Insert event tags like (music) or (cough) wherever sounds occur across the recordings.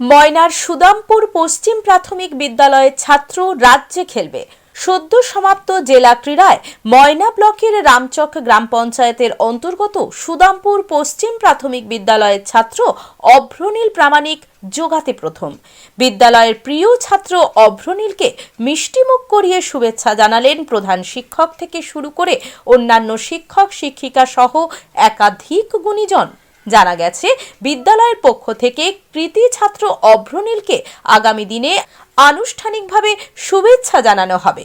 ময়নার সুদামপুর পশ্চিম প্রাথমিক বিদ্যালয়ের ছাত্র রাজ্যে খেলবে। সদ্য সমাপ্ত জেলা ক্রীড়ায় ময়না ব্লকের রামচক গ্রাম পঞ্চায়েতের অন্তর্গত সুদামপুর পশ্চিম প্রাথমিক বিদ্যালয়ের ছাত্র অভ্রনীল প্রামাণিক যোগাতে প্রথম। বিদ্যালয়ের প্রিয় ছাত্র অভ্রনীলকে মিষ্টিমুখ করিয়ে শুভেচ্ছা জানালেন প্রধান শিক্ষক থেকে শুরু করে অন্যান্য শিক্ষক, শিক্ষিকা সহ একাধিক গুণীজন। জানা গেছে, বিদ্যালয়ের পক্ষ থেকে কৃতি ছাত্র অভ্রনীলকে আগামী দিনে আনুষ্ঠানিকভাবে শুভেচ্ছা জানানো হবে।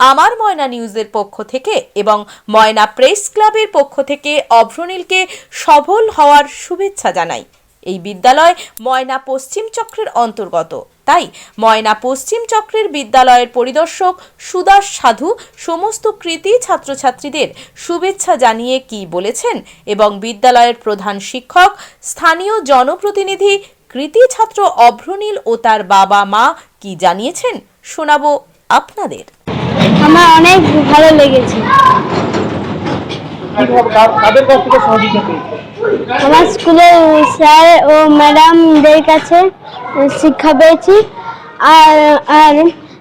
আমার ময়না নিউজের পক্ষ থেকে এবং ময়না প্রেস ক্লাবের পক্ষ থেকে অভ্রনীলকে সফল হওয়ার শুভেচ্ছা জানাই। এই বিদ্যালয় ময়না পশ্চিম চক্রের অন্তর্গত। তাই ময়না পশ্চিম চক্রের বিদ্যালয়ের পরিদর্শক সুদাস সাধু সমস্ত কৃতি ছাত্রছাত্রীদের শুভেচ্ছা জানিয়ে কি বলেছেন এবং বিদ্যালয়ের প্রধান শিক্ষক, স্থানীয় জনপ্রতিনিধি, কৃতি ছাত্র অভ্রনীল ও তার বাবা মা কি জানিয়েছেন শোনাবো আপনাদের। আমার অনেক ভালো লেগেছে। কিভাবে- কাদের কাছ থেকে সহযোগিতা পেয়েছে আমার স্কুলের স্যার ও ম্যাডামদের কাছে শিক্ষা পেয়েছি আর আর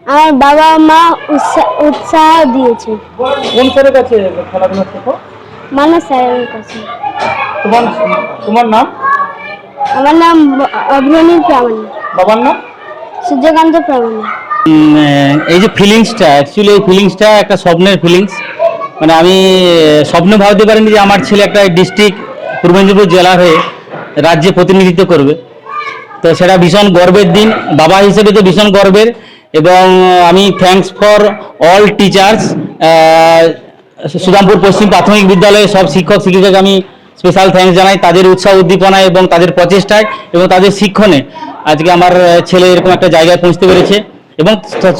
আমার বাবা মা উৎসা- উৎসাহ দিয়েছে। কোন স্যারের কাছে খেলাধুলা শেখো? মানে স্যারের কাছে। তোমার তোমার নাম? আমার নাম অগ্রণী প্রামাণিক। বাবার নাম? সূর্যকান্ত প্রামাণিক। এই যে ফিলিংসটা অ্যাকচুয়ালি এই ফিলিংসটা একটা স্বপ্নের ফিলিংস মানে আমি স্বপ্ন ভাবতে পারিনি যে আমার ছেলে একটা ডিস্ট্রিক্ট পূর্ব মেদিনীপুর জেলার হয়ে রাজ্যে প্রতিনিধিত্ব করবে। তো সেটা ভীষণ গর্বের দিন। বাবা হিসেবে তো ভীষণ গর্বের এবং আমি thanks for all teachers Sudampur পশ্চিম প্রাথমিক বিদ্যালয়ে সব শিক্ষক, শিক্ষিকাকে আমি স্পেশাল থ্যাঙ্কস জানাই। তাদের উৎসাহ উদ্দীপনায় এবং তাদের প্রচেষ্টায় এবং তাদের শিক্ষণে আজকে আমার ছেলে এরকম একটা জায়গায় পৌঁছতে পেরেছে। এবং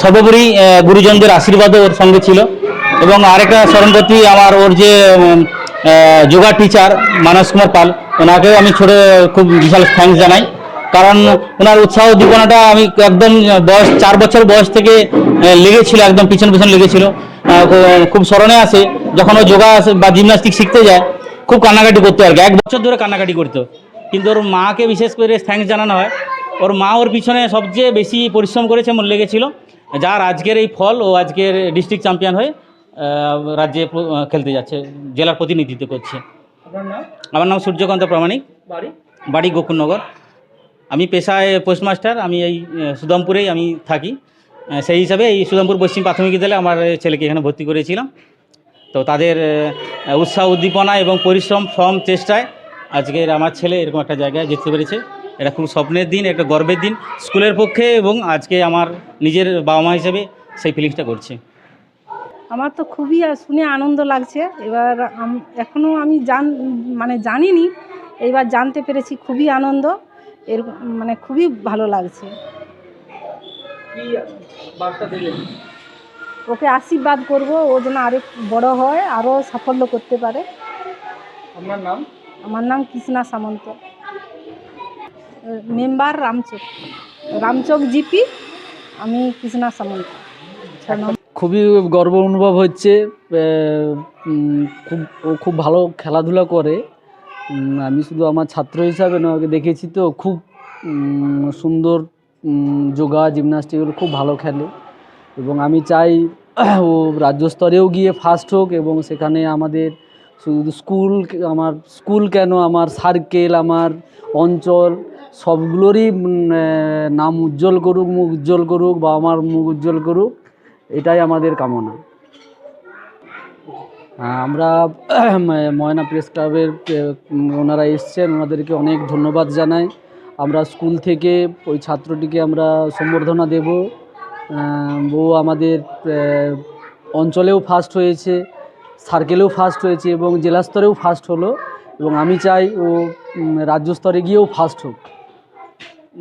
সর্বোপরি গুরুজনদের আশীর্বাদও ওর সঙ্গে ছিল। এবং আরেকটা স্মরণপত্রী আমার ওর যে যোগা টিচার মানস কুমার পাল, ওনাকেও আমি ছোট, খুব বিশাল থ্যাঙ্কস জানাই। কারণ ওনার উৎসাহ উদ্দীপনাটা আমি একদম বয়স, চার বছর বয়স থেকে লেগেছিল, একদম পিছন পিছন লেগেছিল। খুব স্মরণে আসে যখন ও যোগা বা জিমনাস্টিক শিখতে যায়, খুব কান্নাকাটি করতো আর কি। এক বছর ধরে কান্নাকাটি করতো। কিন্তু ওর মাকে বিশেষ করে থ্যাঙ্কস জানানো হয়। ওর মা ওর পিছনে সবচেয়ে বেশি পরিশ্রম করেছে মন লেগেছিল। যার আজকের এই ফল, ও আজকের ডিস্ট্রিক্ট চ্যাম্পিয়ন হয়ে রাজ্যে খেলতে যাচ্ছে জেলার প্রতিনিধিত্ব করছে। আমার নাম সূর্যকান্ত প্রামাণিক। বাড়ি? বাড়ি গোকুলনগর। আমি পেশায় পোস্টমাস্টার আমি এই সুদামপুরেই আমি থাকি। সেই হিসাবে এই সুদামপুর পশ্চিম প্রাথমিক বিদ্যালয়ে আমার ছেলেকে এখানে ভর্তি করেছিলাম। তো তাদের উৎসাহ উদ্দীপনা এবং পরিশ্রম শ্রম চেষ্টায় আজকের আমার ছেলে এরকম একটা জায়গায় যেতে পেরেছে। এটা খুব স্বপ্নের দিন একটা গর্বের দিন। স্কুলের পক্ষে এবং আজকে আমার নিজের বাবা মা হিসেবে সেই ফিলিংসটা করছে। আমার তো খুবই শুনে আনন্দ লাগছে। এবার এখনও আমি জান মানে জানিনি এইবার জানতে পেরেছি খুবই আনন্দ। এর মানে খুবই ভালো লাগছে। ওকে আশীর্বাদ করব ও যেন আরও বড় হয় আরও সাফল্য করতে পারে। আপনার নাম? আমার নাম কৃষ্ণা সামন্ত। মেম্বার রামচক রামচক জিপি আমি কৃষ্ণা সামন্ত। খুবই গর্ব অনুভব হচ্ছে খুব, ও খুব ভালো খেলাধুলা করে। আমি শুধু আমার ছাত্র হিসাবে না ওকে দেখেছি তো, খুব সুন্দর যোগা, জিমনাস্টিক খুব ভালো খেলে। এবং আমি চাই ও রাজ্য স্তরেও গিয়ে ফার্স্ট হোক এবং সেখানে আমাদের শুধু স্কুল আমার স্কুল কেন, আমার সার্কেল আমার অঞ্চল, সবগুলোরই নাম উজ্জ্বল করুক, মুখ উজ্জ্বল করুক বা আমার মুখ উজ্জ্বল করুক। এটাই আমাদের কামনা। আমরা (clears throat) ময়না প্রেস ক্লাবের ওনারা এসছেন ওনাদেরকে অনেক ধন্যবাদ জানাই। আমরা স্কুল থেকে ওই ছাত্রটিকে আমরা সম্বর্ধনা দেব। ও আমাদের অঞ্চলেও ফার্স্ট হয়েছে সার্কেলেও ফার্স্ট হয়েছে এবং জেলা স্তরেও ফার্স্ট হলো এবং আমি চাই ও রাজ্য স্তরে গিয়েও ফার্স্ট হোক।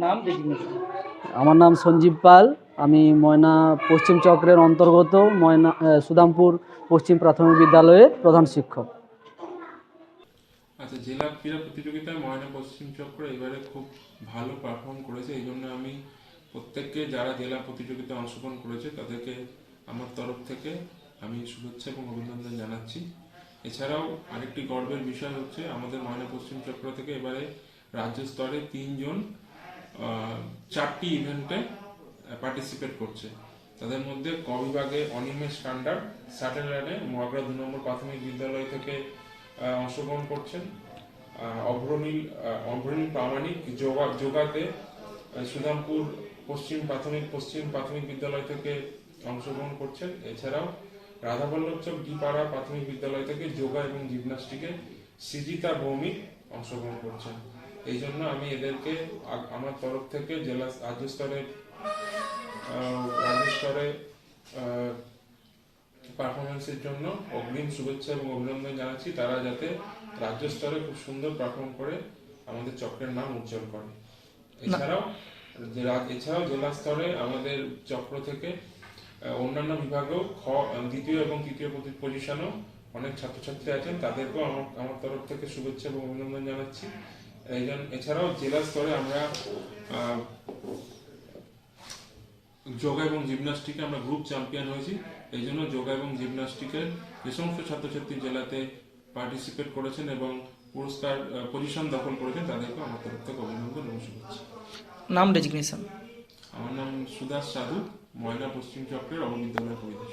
নাম আমার নাম সঞ্জীব পাল। আমি ময়না পশ্চিম চক্রের অন্তর্গত ময়না সুদামপুর পশ্চিম প্রাথমিক বিদ্যালয়ের প্রধান শিক্ষক। আচ্ছা জেলা ক্রীড়া প্রতিযোগিতায় ময়না পশ্চিম চক্র এবারে খুব ভালো পারফর্ম করেছে, এই জন্য আমি প্রত্যেককে যারা জেলা প্রতিযোগিতায় অংশগ্রহণ করেছে, তাদেরকে আমার তরফ থেকে আমি শুভেচ্ছা এবং অভিনন্দন জানাচ্ছি। এছাড়াও আরেকটি গর্বের বিষয় হচ্ছে, আমাদের ময়না পশ্চিম চক্র থেকে এবারে রাজ্য স্তরে তিনজন চারটি ইভেন্টে পার্টিসিপেট করছে। তাদের মধ্যে ক বিভাগে অনিমেষ কান্ডার স্যাটেলাইটে মহাগড়া দু নম্বর প্রাথমিক বিদ্যালয় থেকে অংশগ্রহণ করছেন। অগ্রণী অগ্রণী প্রামাণিক, যোগা, যোগাতে সুদামপুর পশ্চিম প্রাথমিক পশ্চিম প্রাথমিক বিদ্যালয় থেকে অংশগ্রহণ করছেন। এছাড়াও রাধাবল্লভ চক ডিপাড়া প্রাথমিক বিদ্যালয় থেকে যোগা এবং জিমনাস্টিকে সৃজিতা ভৌমিক অংশগ্রহণ করছেন। এই জন্য আমি এদেরকে আমার তরফ থেকে জেলা রাজ্য স্তরে রাজ্য স্তরে পারফরমেন্সের জন্য অগ্রিম শুভেচ্ছা এবং অভিনন্দন জানাচ্ছি। তারা যাতে রাজ্য স্তরে খুব সুন্দর পারফর্ম করে আমাদের চক্রের নাম উজ্জ্বল করে। এছাড়াও এছাড়াও জেলা স্তরে আমাদের চক্র থেকে অন্যান্য বিভাগেও খ দ্বিতীয় এবং তৃতীয় পজিশনও অনেক ছাত্রছাত্রী আছেন। তাদেরকেও আমার আমার তরফ থেকে শুভেচ্ছা এবং অভিনন্দন জানাচ্ছি। এছাড়াও জেলা স্তরে আমরা যোগা এবং জিমনাস্টিকে আমরা গ্রুপ চ্যাম্পিয়ন হয়েছি। এই জন্য যোগা এবং জিমনাস্টিকের যে সমস্ত ছাত্রছাত্রী জেলাতে পার্টিসিপেট করেছেন এবং পুরস্কার পজিশন দখল করেছেন। তাদেরকে আমার তরফ থেকে অভিনন্দন এবং শুভেচ্ছা। নাম ডেজিগনেশন। আমার নাম সুদাস সাধু ময়না পশ্চিম চক্রের অববিদ্যালয় পরিবেশ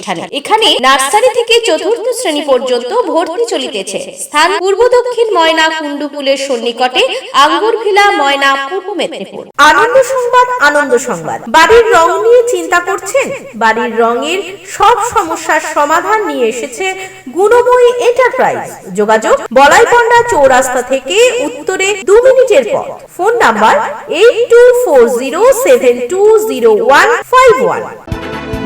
এখানে নার্সারি থেকে চতুর্থ শ্রেণি পর্যন্ত ভর্তি চলিতেছে। স্থান পূর্ব দক্ষিণ ময়না সন্নিকটে আঙ্গুরভিলা ময়না পূর্ব মেদিনীপুর। আনন্দ সংবাদ আনন্দ সংবাদ। বাড়ির রং নিয়ে চিন্তা করছেন? বাড়ির রঙের সব সমস্যার সমাধান নিয়ে এসেছে গুণময়ী এন্টারপ্রাইজ যোগাযোগ বলাইপন্ডা চৌরাস্তা থেকে উত্তরে দু মিনিটের পথ। Phone number eight two four zero seven two zero one five one